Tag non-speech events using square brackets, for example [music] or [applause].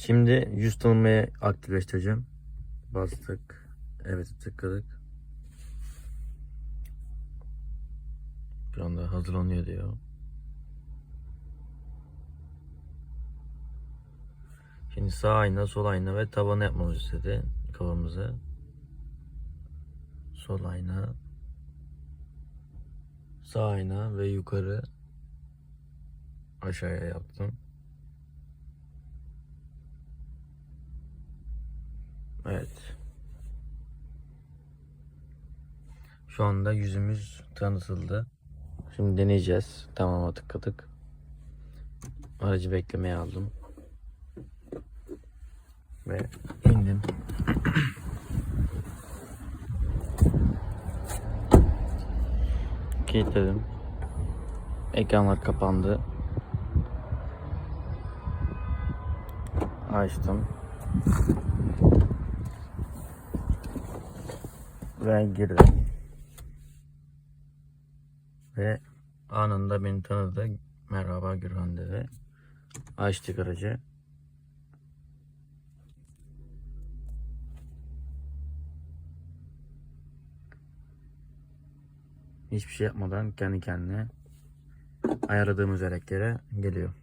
Şimdi yüz tanımayı aktifleştireceğim. Bastık. Evet tıkladık. Şu anda hazırlanıyor diyor. Şimdi sağ ayna, sol ayna ve tabanı yapmamızı istedi kafamızı. Sol ayna, sağ ayna ve yukarı aşağıya yaptım. Evet. Şu anda yüzümüz tanıtıldı. Şimdi deneyeceğiz. Tamam tıkladık. Aracı beklemeye aldım. Ve indim. [clears throat] Kilitledim. Ekranlar kapandı. Açtım. Ve girdim. Ve anında beni tanıdı. Merhaba Gürhan dedi. Açtık aracı. Hiçbir şey yapmadan kendi kendine ayarladığımız özelliklere geliyor.